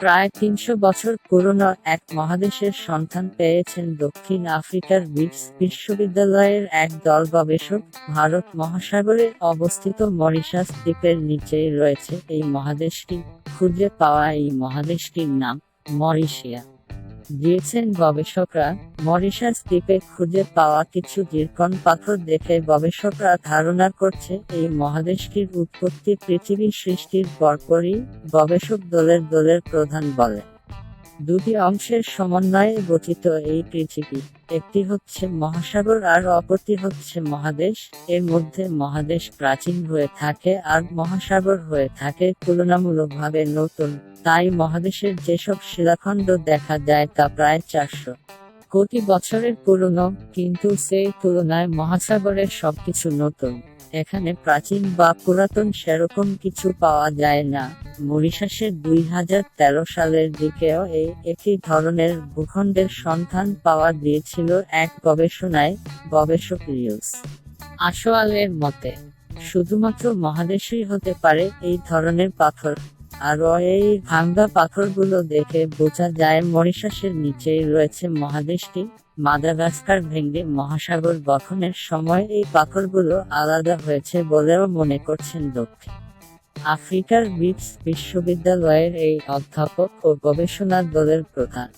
প্রায় তিনশো বছর পুরনো এক মহাদেশের সন্ধান পেয়েছেন দক্ষিণ আফ্রিকার বিটস বিশ্ববিদ্যালয়ের এক দল গবেষক, ভারত মহাসাগরে অবস্থিত মরিশাস দ্বীপের নিচেই রয়েছে এই মহাদেশটি। খুঁজে পাওয়া এই মহাদেশটির নাম মরিশিয়া। দিয়েছেন গবেষকরা, মরিশাস দ্বীপে খুঁজে পাওয়া কিছু জিরকন পাথর দেখে গবেষকরা ধারণা করছে, এই মহাদেশটির উৎপত্তি পৃথিবীর সৃষ্টির পরপরই গবেষক দলের দলের প্রধান বলে। দুটি অংশের সমন্বয়ে গঠিত এই পৃথিবী, একটি হচ্ছে মহাসাগর আর অপরটি হচ্ছে মহাদেশ, এর মধ্যে মহাদেশ প্রাচীন হয়ে থাকে আর মহাসাগর হয়ে থাকে তুলনামূলকভাবে নতুন। তাই মহাদেশের যেসব শিলাখণ্ড দেখা যায় তা প্রায় চারশো কোটি বছরের পুরনো, কিন্তু সেই তুলনায় মহাসাগরের সবকিছু নতুন। এখানে প্রাচীন বা পুরাতন সেরকম কিছু পাওয়া যায় না। মরিশাসের দুই হাজার তেরো সালের দিকেও এই একই ধরনের ভূখণ্ডের সন্ধান পাওয়া দিয়েছিল এক গবেষণায়, গবেষক রিউস। আসোয়ালের মতে, শুধুমাত্র মহাদেশই হতে পারে এই ধরনের পাথর। আরও এই ভাঙ্গা পাথরগুলো দেখে বোঝা যায় মরিশাসের নিচেই রয়েছে মহাদেশটি। মাদাগাস্কার ভেঙ্গে মহাসাগর গঠনের সময় এই পাথরগুলো আলাদা হয়েছে বলেও মনে করছেন দক্ষিণ আফ্রিকার বিটস বিশ্ববিদ্যালয়ের এই অধ্যাপক ও গবেষণা দলের প্রধান।